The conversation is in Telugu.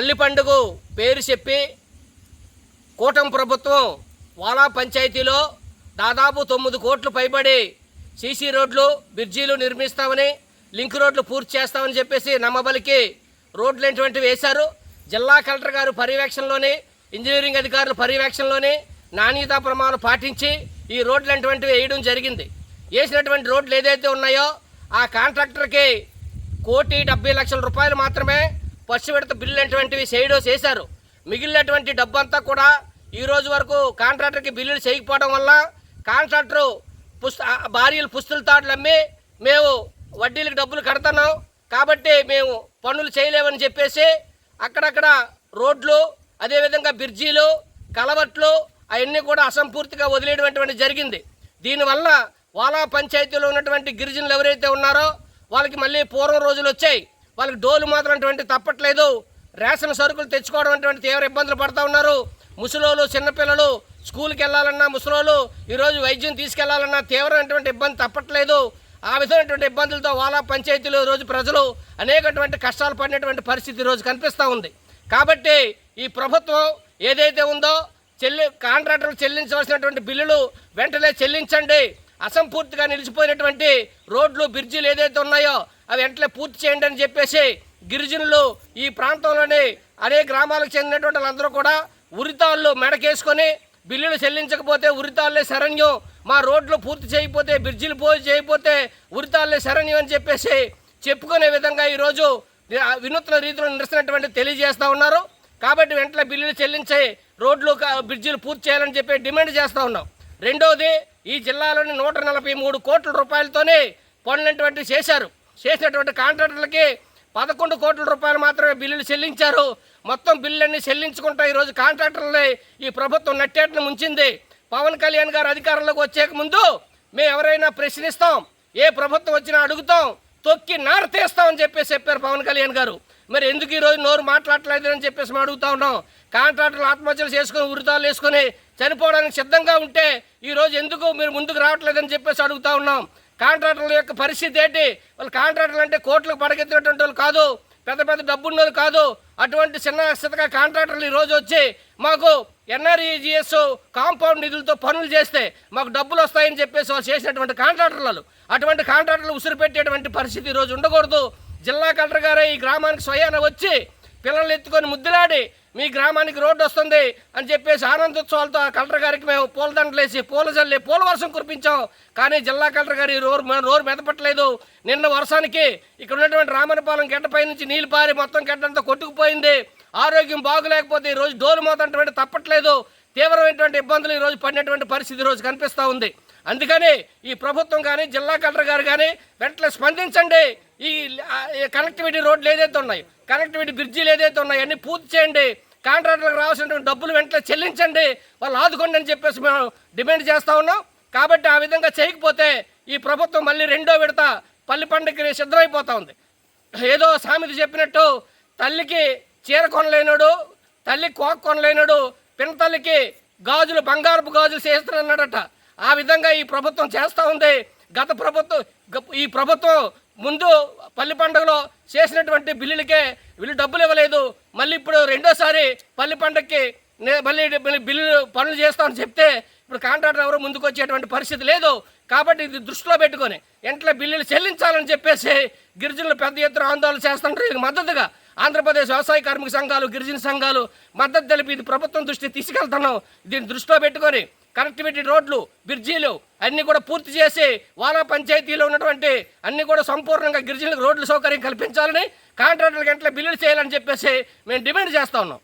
పల్లి పండుగ పేరు చెప్పి కూటమి ప్రభుత్వం వాలా పంచాయతీలో దాదాపు తొమ్మిది కోట్లు పైబడి సీసీ రోడ్లు బ్రిడ్జీలు నిర్మిస్తామని లింక్ రోడ్లు పూర్తి చేస్తామని చెప్పేసి నమ్మబలికి రోడ్లు ఎటువంటివి వేశారు. జిల్లా కలెక్టర్ గారు పర్యవేక్షణలోని ఇంజనీరింగ్ అధికారుల పర్యవేక్షణలోని నాణ్యతా ప్రమాణం పాటించి ఈ రోడ్లు అటువంటివి వేయడం జరిగింది. వేసినటువంటి రోడ్లు ఏదైతే ఉన్నాయో ఆ కాంట్రాక్టర్కి కోటి డెబ్బై లక్షల రూపాయలు మాత్రమే ఫస్ట్ విడత బిల్లు అటువంటివి చేయడం చేశారు. మిగిలినటువంటి డబ్బు అంతా కూడా ఈ రోజు వరకు కాంట్రాక్టర్కి బిల్లులు చేయకపోవడం వల్ల కాంట్రాక్టరు పుస్త భార్యలు పుస్తుల తాడులు అమ్మి మేము వడ్డీలకు డబ్బులు కడుతున్నాం. కాబట్టి మేము పనులు చేయలేమని చెప్పేసి అక్కడక్కడ రోడ్లు అదేవిధంగా బ్రిడ్జీలు కలవట్లు అవన్నీ కూడా అసంపూర్తిగా వదిలేటువంటి జరిగింది. దీనివల్ల వాలా పంచాయతీలో ఉన్నటువంటి గిరిజనులు ఎవరైతే ఉన్నారో వాళ్ళకి మళ్ళీ పూర్వం రోజులు వచ్చాయి. వాళ్ళకి డోలు మాత్రం అటువంటి తప్పట్లేదు. రేషన్ సరుకులు తెచ్చుకోవడం అటువంటి తీవ్ర ఇబ్బందులు పడుతూ ఉన్నారు. ముసలోళ్ళు చిన్నపిల్లలు స్కూల్కి వెళ్ళాలన్నా ముసలోళ్ళు ఈరోజు వైద్యం తీసుకెళ్ళాలన్నా తీవ్రమైనటువంటి ఇబ్బంది తప్పట్లేదు. ఆ విధమైనటువంటి ఇబ్బందులతో వాలా పంచాయతీలో రోజు ప్రజలు అనేకటువంటి కష్టాలు పడినటువంటి పరిస్థితి ఈరోజు కనిపిస్తూ ఉంది. కాబట్టి ఈ ప్రభుత్వం ఏదైతే ఉందో చెల్లి కాంట్రాక్టర్లు చెల్లించవలసినటువంటి బిల్లులు వెంటనే చెల్లించండి. అసంపూర్తిగా నిలిచిపోయినటువంటి రోడ్లు బ్రిడ్జిలు ఏదైతే ఉన్నాయో అవి వెంటనే పూర్తి చేయండి అని చెప్పేసి గిరిజనులు ఈ ప్రాంతంలోని అనేక గ్రామాలకు చెందినటువంటి వాళ్ళందరూ కూడా ఉరితాళ్ళు మెడకేసుకొని బిల్లులు చెల్లించకపోతే ఉరితాళ్ళే శరణ్యం మా రోడ్లు పూర్తి చేయకపోతే బ్రిడ్జిలు పూర్తి చేయకపోతే ఉరితాళ్ళే శరణ్యం అని చెప్పేసి చెప్పుకునే విధంగా ఈరోజు వినూత్న రీతిలో నిరసినటువంటి తెలియజేస్తూ ఉన్నారు. కాబట్టి వెంటనే బిల్లులు చెల్లించి రోడ్లు బ్రిడ్జిలు పూర్తి చేయాలని చెప్పి డిమాండ్ చేస్తూ ఉన్నాం. రెండవది ఈ జిల్లాలోని నూట నలభై మూడు కోట్ల రూపాయలతోనే పనులటువంటి చేశారు. చేసినటువంటి కాంట్రాక్టర్లకి పదకొండు కోట్ల రూపాయలు మాత్రమే బిల్లులు చెల్లించారు. మొత్తం బిల్లులన్నీ చెల్లించుకుంటా ఈరోజు కాంట్రాక్టర్లని ఈ ప్రభుత్వం నట్టేటను ముంచింది. పవన్ కళ్యాణ్ గారు అధికారంలోకి వచ్చేక ముందు మేము ఎవరైనా ప్రశ్నిస్తాం ఏ ప్రభుత్వం వచ్చినా అడుగుతాం తొక్కి నార తీస్తామని చెప్పేసి చెప్పారు పవన్ కళ్యాణ్ గారు. మరి ఎందుకు ఈరోజు నోరు మాట్లాడలేదు అని చెప్పేసి మేము అడుగుతా ఉన్నాం. కాంట్రాక్టర్లు ఆత్మహత్యలు చేసుకొని ఉరితాలు వేసుకొని చనిపోవడానికి సిద్ధంగా ఉంటే ఈరోజు ఎందుకు మీరు ముందుకు రావట్లేదని చెప్పేసి అడుగుతా ఉన్నాం. కాంట్రాక్టర్ల యొక్క పరిస్థితి ఏంటి? వాళ్ళు కాంట్రాక్టర్లు అంటే కోట్లకు పడగెత్తినటువంటి వాళ్ళు కాదు పెద్ద పెద్ద డబ్బున్నోళ్ళు కాదు. అటువంటి చిన్న స్థితిగా కాంట్రాక్టర్లు ఈ రోజు వచ్చి మాకు ఎన్ఆర్ఈజిఎస్ కాంపౌండ్ నిధులతో పనులు చేస్తే మాకు డబ్బులు వస్తాయని చెప్పేసి వాళ్ళు చేసినటువంటి కాంట్రాక్టర్లు అటువంటి కాంట్రాక్టర్లు ఉసిరి పెట్టేటువంటి పరిస్థితి ఈరోజు రోజు ఉండకూడదు. జిల్లా కలెక్టర్ గారే ఈ గ్రామానికి స్వయాన వచ్చి పిల్లలు ఎత్తుకొని ముద్దులాడి మీ గ్రామానికి రోడ్డు వస్తుంది అని చెప్పేసి ఆనందోత్సవాలతో కలెక్టర్ గారికి మేము పూలదండలేసి పూల చల్లి పూల వర్షం కురిపించాం. కానీ జిల్లా కలెక్టర్ గారి రోరు రోరు మెదపట్లేదు నిన్న వర్షానికి ఇక్కడ ఉన్నటువంటి రామనపాలెం గడ్డపై నుంచి నీళ్ళు పారి మొత్తం గడ్డంతా కొట్టుకుపోయింది. ఆరోగ్యం బాగులేకపోతే ఈ రోజు డోలు మోతంటువంటి తప్పట్లేదు. తీవ్రమైనటువంటి ఇబ్బందులు ఈరోజు రోజు పడినటువంటి పరిస్థితి రోజు కనిపిస్తూ ఉంది. అందుకని ఈ ప్రభుత్వం కానీ జిల్లా కలెక్టర్ గారు కానీ వెంటనే స్పందించండి. ఈ ఈ కనెక్టివిటీ రోడ్లు ఏదైతే ఉన్నాయో కనెక్టివిటీ బ్రిడ్జీలు ఏదైతే ఉన్నాయో అన్నీ పూర్తి చేయండి. కాంట్రాక్టర్లకు రావాల్సినటువంటి డబ్బులు వెంటనే చెల్లించండి. వాళ్ళు ఆదుకోండి అని చెప్పేసి మేము డిమాండ్ చేస్తూ ఉన్నాం. కాబట్టి ఆ విధంగా చేయకపోతే ఈ ప్రభుత్వం మళ్ళీ రెండో విడత పల్లి పండుగకి సిద్ధమైపోతూ ఉంది. ఏదో సామెత చెప్పినట్టు తల్లికి చీర కొనలేనుడు తల్లి కోక కొనలేనుడు పినతల్లికి గాజులు బంగారపు గాజులు చేస్తున్నాడట ఆ విధంగా ఈ ప్రభుత్వం చేస్తూ ఉంది. గత ప్రభుత్వం ఈ ప్రభుత్వం ముందు పల్లి పండుగలో చేసినటువంటి బిల్లులకే వీళ్ళు డబ్బులు ఇవ్వలేదు. మళ్ళీ ఇప్పుడు రెండోసారి పల్లి పండుగకి నే- మళ్ళీ బిల్లులు బిల్లు పనులు చేస్తామని చెప్తే ఇప్పుడు కాంట్రాక్టర్ ఎవరు ముందుకు వచ్చేటువంటి పరిస్థితి లేదు. కాబట్టి ఇది దృష్టిలో పెట్టుకొని ఎంట్లో బిల్లులు చెల్లించాలని చెప్పేసి గిరిజనులు పెద్ద ఎత్తున ఆందోళన చేస్తుంటారు. ఇది మద్దతుగా ఆంధ్రప్రదేశ్ వ్యవసాయ కార్మిక సంఘాలు గిరిజన సంఘాలు మద్దతు తెలిపి ఇది ప్రభుత్వం దృష్టి తీసుకెళ్తున్నాం. దీన్ని దృష్టిలో పెట్టుకొని కనెక్టివిటీ రోడ్లు బ్రిడ్జీలు అన్నీ కూడా పూర్తి చేసి వాలా పంచాయతీలో ఉన్నటువంటి అన్నీ కూడా సంపూర్ణంగా గిరిజనులకు రోడ్ల సౌకర్యం కల్పించాలని కాంట్రాక్టర్లకు వెంటనే బిల్లులు చేయాలని చెప్పేసి మేము డిమాండ్ చేస్తా ఉన్నాం.